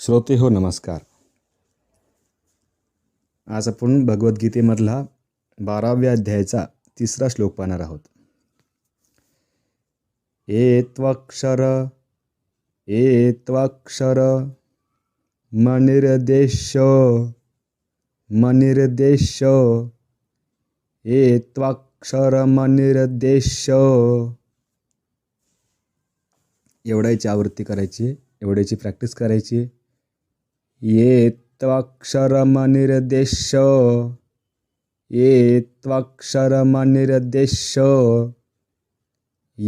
श्रोते हो नमस्कार आज आपण भगवद्गीतेमधला बाराव्या अध्यायाचा तिसरा श्लोक पाहणार आहोत ए त्वाक्षर ए त्वाक्षर मनिर्देश मनिर्देश ए मनिर्देश एवढ्याची आवृत्ती करायची एवढ्याची प्रॅक्टिस करायची ये त्वाक्षरमनिर्देश ये त्वाक्षरमनिर्देश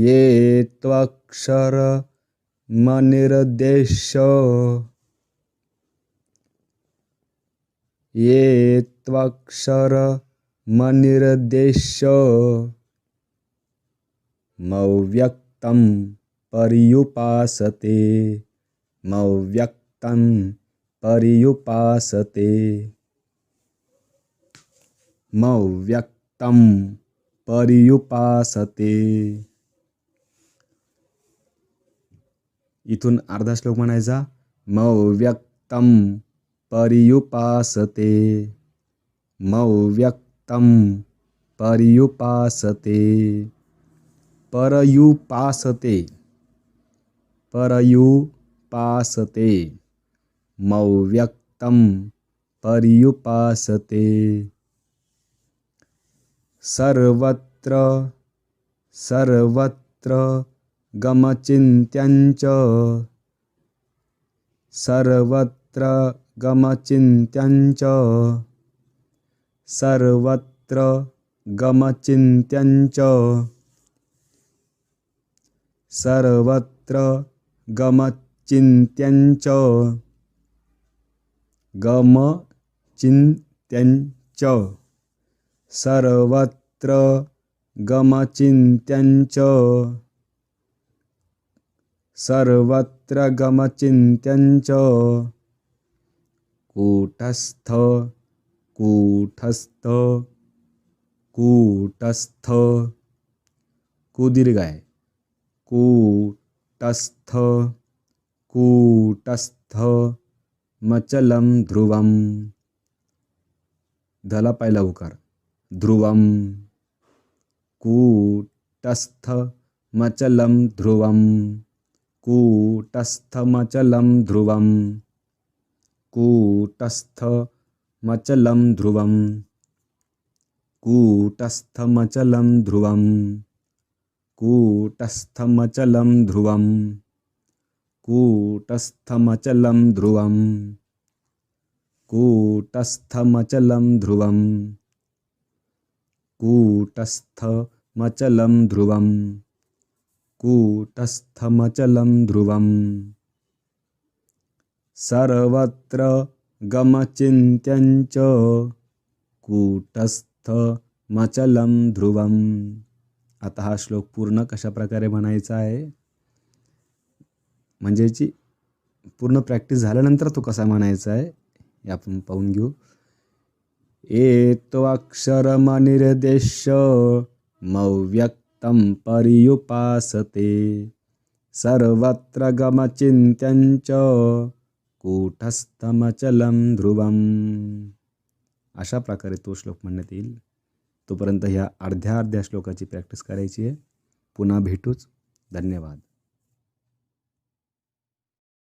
ये त्वाक्षर त्वाक्षरमनिर्देश ये त्वाक्षर त्वाक्षरमनिर्देश मव्यक्तम् पर्युपासते मव्यक्तं पर्युपासते मव्यक्तं पर्युपासते इथून अर्धा श्लोक म्हणायचा मव्यक्तं पर्युपासते मव्यक्तं पर्युपासते परयुपासते पर्युपासते मौव्यक्तं पर्युपासते सर्वत्र सर्वत्र गमचिन्त्यञ्च सर्वत्र गमचिन्त्यञ्च सर्वत्र गमचिन्त्यञ्च सर्वत्र गमचिन्त्यञ्च गमचिन्त्यञ्च सर्वत्र गमचिन्त्यञ्च सर्वत्र गमचिन्त्यञ्च कूटस्थ कूटस्थ कूटस्थ कुदीर्घाय कूटस्थ कूटस्थमचलं ध्रुवं उकार ध्रुवं कूटस्थ मचलं ध्रुवं कूटस्थमचलं ध्रुवं कूटस्थ मचलं ध्रुवं कूटस्थमचलं ध्रुवं कूटस्थमचलं ध्रुवम् कूटस्थमचलं ध्रुवम् कूटस्थमचलं ध्रुवम् कूटस्थमचलं ध्रुवम् कूटस्थमचलं ध्रुवम् सर्वत्र गमचिन्त्यञ्च कूटस्थमचलं ध्रुवम् आता हा श्लोक पूर्ण कशाप्रकारे म्हणायचा आहे म्हणजे जी पूर्ण प्रॅक्टिस झाल्यानंतर तो कसा म्हणायचा आहे हे आपण पाहून घेऊ मनिर्देश मव्यक्तं परियुपासते सर्वत्र गमचिंत्यंच कूटस्थमचलम ध्रुवम अशा प्रकारे तो श्लोक म्हणण्यात येईल तोपर्यंत ह्या अर्ध्या अर्ध्या श्लोकाची प्रॅक्टिस करायची आहे पुन्हा भेटूच धन्यवाद